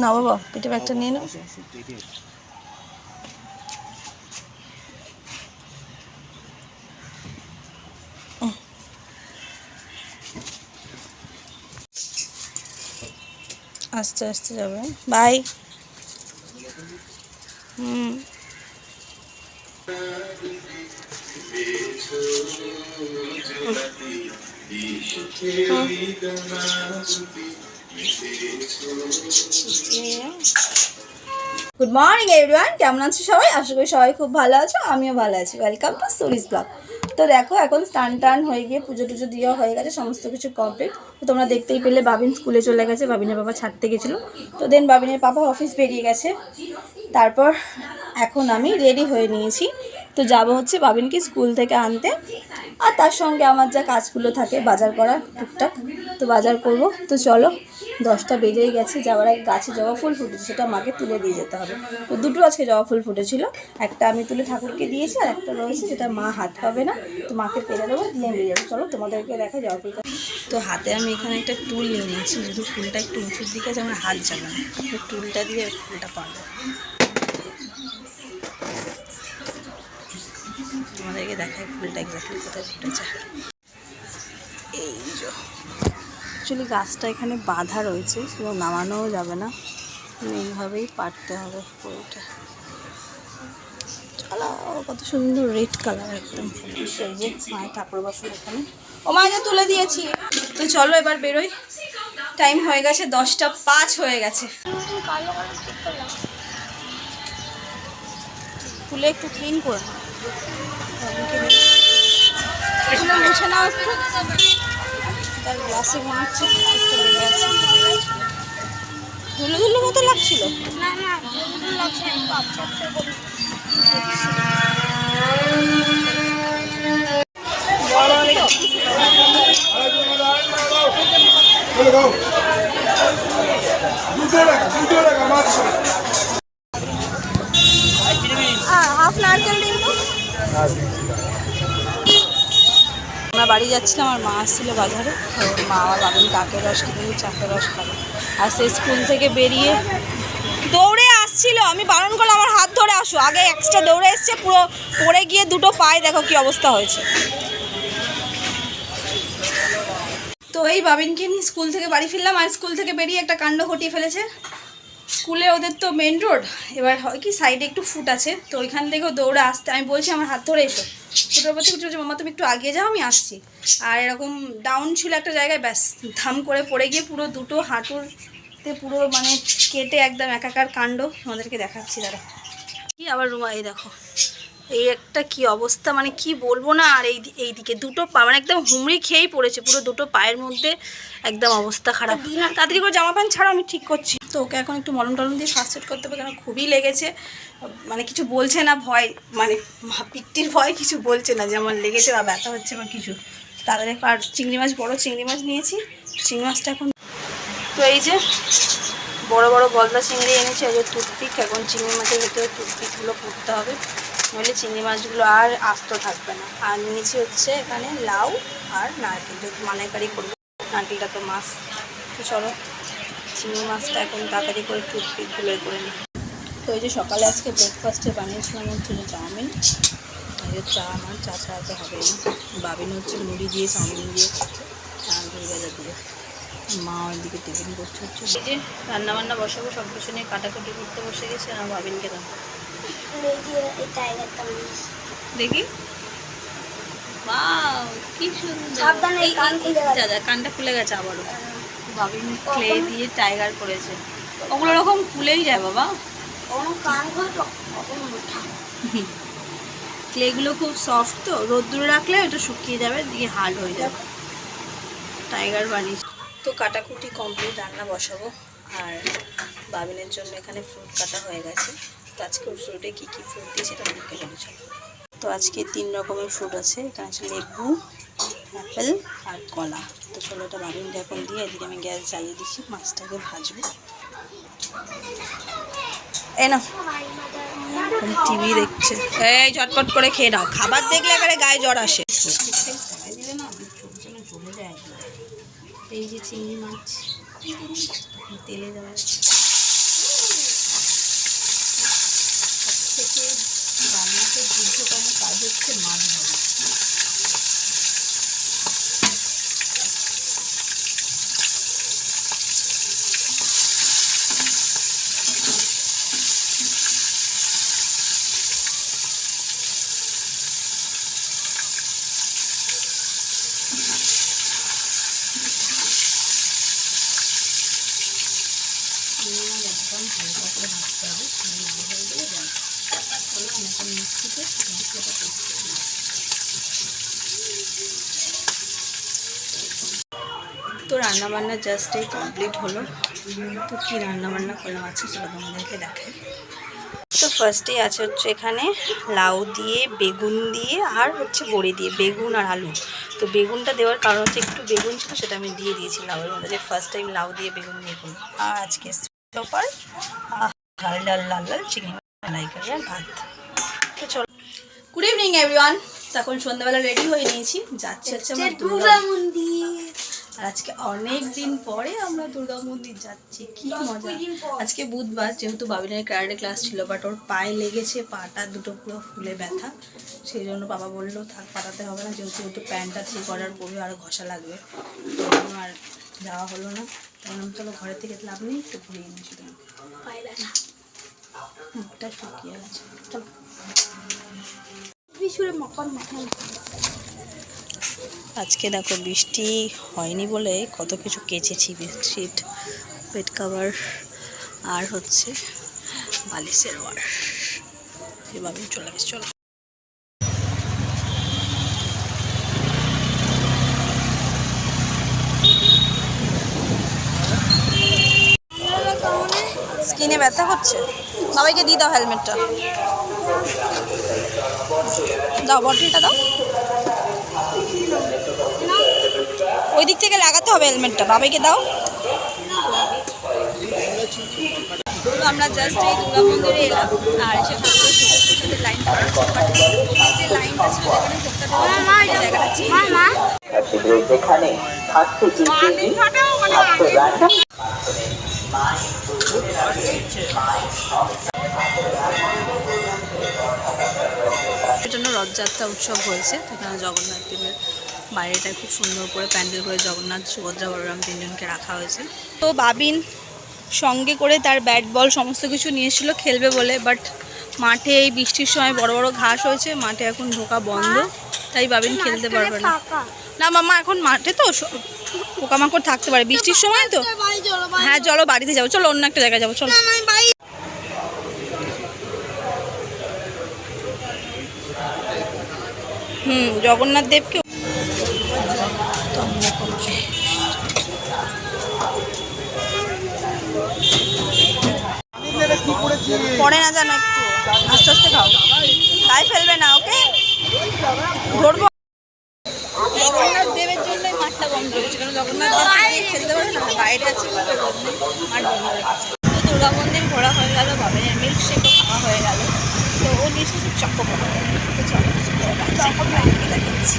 না বাবা পেটে ব্যাগটা নিয়ে নাও আস্তে আস্তে যাবে। Bye. Hmm. Good morning everyone কেমন আছো সবাই? আশা করি সবাই খুব ভালো আছো, আমিও ভালো আছি। ওয়েলকাম টু সুরিস ব্লগ তো দেখো, এখন স্নান টান হয়ে গিয়ে পুজো টুজো দেওয়া হয়ে গেছে, সমস্ত কিছু কমপ্লিট তো তোমরা দেখতেই পেলে, বাবিন স্কুলে চলে গেছে, বাবিনের বাবা ছাড়তে গেছিল। তো দেন বাবিনের পাপা অফিস বেরিয়ে গেছে। তারপর এখন আমি রেডি হয়ে নিয়েছি। তো যাব হচ্ছে বাবিনকে স্কুল থেকে আনতে। আর তার সঙ্গে আমার যা কাজগুলো থাকে, বাজার করা টুকটাক তো বাজার করব। তো চলো, দশটা বেজেই গেছে, যাওয়ার আগে গাছে জবা ফুল ফুটেছে সেটা মাকে তুলে দিয়ে যেতে হবে। তো দুটো আজকে জবা ফুল ফুটেছিল, একটা আমি তুলে ঠাকুরকে দিয়েছি আর একটা রয়েছে যেটা মা হাত পাবে না, তো মাকে পেরে দেবো, দিয়ে নিয়ে যাব। চলো, তোমাদেরকে দেখা জবা ফুলটা। তো হাতে আমি এখানে একটা টুল নিয়ে নিয়েছি যদি ফুলটা একটু উঁচুর দিকে আছে, আমার হাত যাবে না তো টুলটা দিয়ে ফুলটা পারব তোমাদেরকে দেখাই ফুলটা এক্স্যাক্টলি কোথায় ফুটেছে। এই অ্যাকচুয়ালি গাছটা এখানে বাঁধা রয়েছে, শুধু নামানোও যাবে না। এইভাবেই পারতে হবে ফুলটা কত সুন্দর রেড কালার একদম। মায়ের ঠাকুর বসুন এখানে। ও মাকে তুলে দিয়েছি। তো চলো এবার বেরোই। টাইম হয়ে গেছে, দশটা পাঁচ হয়ে গেছে। ফুলে একটু ক্লিন করে এগুলো মুছে নাও একটু তার গ্লাসে মনে হচ্ছে একটু লেগে আছে ধুলো ধুলো মতো লাগছিল বড় দেখি। আহ, হাফ নারকেল দিন। আমরা বাড়ি যাচ্ছিলাম আমার মা আসছিল বাজারে। মা আমার বাবুর কাকের রস কিনে চাকের রস খাবে। আর সে স্কুল থেকে বেরিয়ে দৌড়ে আসছিল। আমি বারণ করলাম, আমার হাত ধরে আসো। আগে এক্সট্রা দৌড়ে এসছে, পুরো পড়ে গিয়ে দুটো পায়ে দেখো কি অবস্থা হয়েছে। তো এই বাবিনকে স্কুল থেকে বাড়ি ফিরলাম, আর স্কুল থেকে বেরিয়ে একটা কাণ্ড ঘটিয়ে ফেলেছে। স্কুলে ওদের তো মেন রোড এবার হয় কি সাইডে একটু ফুট আছে তো ওইখান থেকেও দৌড়ে আসতে আমি বলছি আমার হাত ধরে এসো। ফুটের উপর থেকে বলছে মামা তুমি একটু আগে যাও আমি আসছি। আর এরকম ডাউন ছিল একটা জায়গায় ব্যাস ধাম করে পড়ে গিয়ে পুরো দুটো হাঁটুরতে পুরো মানে কেটে একদম একাকার কাণ্ড। আমাদেরকে দেখাচ্ছি দাঁড়া কি আবার রুমা এই দেখো। এই একটা কি অবস্থা মানে কি বলব না আর এই এই দিকে দুটো পা মানে একদম হুমড়ি খেয়েই পড়েছে পুরো দুটো পায়ের মধ্যে একদম অবস্থা খারাপ। তাড়াতাড়ি করে জামা প্যান্ট ছাড়া আমি ঠিক করছি। তো ওকে এখন একটু মলম টলম দিয়ে ফার্স্ট এড করতে হবে কেন? খুবই লেগেছে। মানে কিছু বলছে না, ভয় মানে পিট্টির ভয় কিছু বলছে না যে আমার লেগেছে বা ব্যথা হচ্ছে বা কিছু। তাদের আর চিংড়ি মাছ, বড় চিংড়ি মাছ নিয়েছি। চিংড়ি মাছটা এখন তো এই যে, বড় বড় গলদা চিংড়ি এনেছে, এই যে টুথপিক, এখন চিংড়ি মাছের ভেতরে টুথপিকগুলো পুড়তে হবে। নইলে চিংড়ি মাছগুলো আর আস্ত থাকবে না। আর নিয়েছি হচ্ছে এখানে লাউ আর নারকেল। যেহেতু মালাইকারি করব, নারকেলটা তো মাছ তো চলো চিংড়ি মাছটা এখন তাড়াতাড়ি করে টুথপিকগুলো এ করে নিই। তো এই যে সকালে আজকে ব্রেকফাস্টে বানিয়েছিলাম হচ্ছে যে চাউমিন। এই যে চা আমার চা ছাড়া তো হবে না। বাবিন হচ্ছে মুড়ি দিয়ে চাউমিন দিয়ে আর বাজার দিয়ে। মা ওইদিকে টিফিন করছে হচ্ছে। এই যে রান্না বান্না বসাবো সব কিছু নিয়ে কাটাকুটি করতে বসে গেছে আর ভাবিনকে দাও দেখি। বাও কি সুন্দর। কানটা খুলে গেছে আবারও। ভাবিন ক্লে দিয়ে টাইগার করেছে। ওগুলো রকম খুলেই যায় বাবা। ক্লেগুলো খুব সফট তো রোদ্দুরে রাখলে ওটা শুকিয়ে যাবে দিয়ে হার্ড হয়ে যাবে। টাইগার বানিয়েছি। তো কাটাকুটি কমপ্লিট রান্না বসাবো। আর বাবিনের জন্য এখানে ফ্রুট কাটা হয়ে গেছে। তো আজকে ওর ফ্রুটে কী কী ফ্রুট দিয়েছি তোমাদেরকে বলেছি তো আজকে তিন রকমের ফ্রুট আছে এখানে আছে লেবু অ্যাপেল আর কলা। তো চলো এটা বাবিনটা এখন দিয়ে এদিকে আমি গ্যাস জ্বালিয়ে দিচ্ছি, মাছটাকে ভাজবো। এই না টিভি দেখছে। এই ঝটপট করে খেয়ে নাও। খাবার দেখলে এবারে গায়ে জ্বর আসে। এই যে চিংড়ি মাছ তেলে দেওয়া থেকে কাজ হচ্ছে মাছ ভাজা চিংড়ি মাছ একদম হালকা করে ভাজতে হবে চিংড়ি ভালো হয়ে গেলে ব্যাস তাহলে আমি এখন মিক্সিতে মশলাটা পেস্ট করে তো রান্নাবান্না জাস্ট এই কমপ্লিট হলো। তো কী রান্নাবান্না করলাম আছে সেটা তোমাদেরকে দেখাই। তো ফার্স্টেই আছে হচ্ছে এখানে লাউ দিয়ে, বেগুন দিয়ে আর হচ্ছে বড়ি দিয়ে, বেগুন আর আলু। তো বেগুনটা দেওয়ার কারণ হচ্ছে একটু বেগুন ছিল, সেটা আমি দিয়ে দিয়েছি লাউয়ের মধ্যে। যে ফার্স্ট টাইম লাউ দিয়ে বেগুন করলাম। আর আজকে লাল লাল লাল লাল চিংড়ি মালাই কারি আর ভাত তো চলো। গুড ইভিনিং এভরিওয়ান তখন সন্ধ্যাবেলা রেডি হয়ে নিয়েছি। যাচ্ছে হচ্ছে আমার দুর্গা মন্দির। আর আজকে অনেক দিন পরে আমরা দুর্গা মন্দির যাচ্ছি। কি মজা। আজকে বুধবার যেহেতু বাবিনের ক্যারাটে ক্লাস ছিল বাট ওর পায়ে লেগেছে পাটা দুটো পুরো ফুলে ব্যথা। সেই জন্য বাবা বলল থাক পাঠাতে হবে না যেহেতু একটু প্যান্টটা ঠিক অর্ডার করবে আর ঘষা লাগবে। তো আর যাওয়া হলো না। তখন আমি চলো ঘরের থেকে লাভ নেই একটু ঘুরিয়ে নিয়েছি তুমি পায়ে ব্যথা মুখটা শুকিয়ে গেছে। চলো। বিশুরে মকর মাথায় আজকে দেখো বৃষ্টি হয়নি বলে কত কিছু কেচেছি বেডশিট বেড কাভার আর হচ্ছে বালিশের ওয়ার এভাবে চলে গেছে চলো। স্কিনে ব্যথা হচ্ছে? বাবাইকে দিয়ে দাও হেলমেটটা। দাও বটলটা দাও। ওই দিক থেকে লাগাতে হবে হেলমেটটা বাবাইকে দাও। তো আমরা জাস্ট এই দুর্গা মন্দিরে এলাম আর এসে সাথে লাইন যে লাইনটা ছিল জায়গাটা জন্য রথযাত্রা উৎসব হয়েছে এখানে জগন্নাথ দেবের বাইরেটা খুব সুন্দর করে প্যান্ডেল করে জগন্নাথ সুভদ্রা বলরাম তিনজনকে রাখা হয়েছে। তো বাবিন সঙ্গে করে তার ব্যাট বল সমস্ত কিছু নিয়েছিল খেলবে বলে বাট মাঠে এই বৃষ্টির সময় বড় বড় ঘাস হয়েছে মাঠে এখন ঢোকা বন্ধ তাই বাবিন খেলতে পারবে না। না মামা এখন মাঠে তো পোকামাকড় থাকতে পারে। বৃষ্টির সময় তো? হ্যাঁ চলো। বাড়িতে যাব। চলো অন্য একটা জায়গায় যাব চলো। হুম জগন্নাথ দেবকে পরে না জানো একটু। আস্তে আস্তে খাও। গায়ে ফেলবে না ওকে? ধরবো জগন্নাথ দেবের জন্য মাঠটা বন্ধ হচ্ছে কারণ জগন্নাথ খেলতে পারবে, না বাইরে আছে তো দুর্গা মন্দির ঘোরা হয়ে গেল বাবের মিল্ক শেকও খাওয়া হয়ে গেল। তো ও নিশ্চয়ই চক্ক তো চলো দেখাচ্ছি।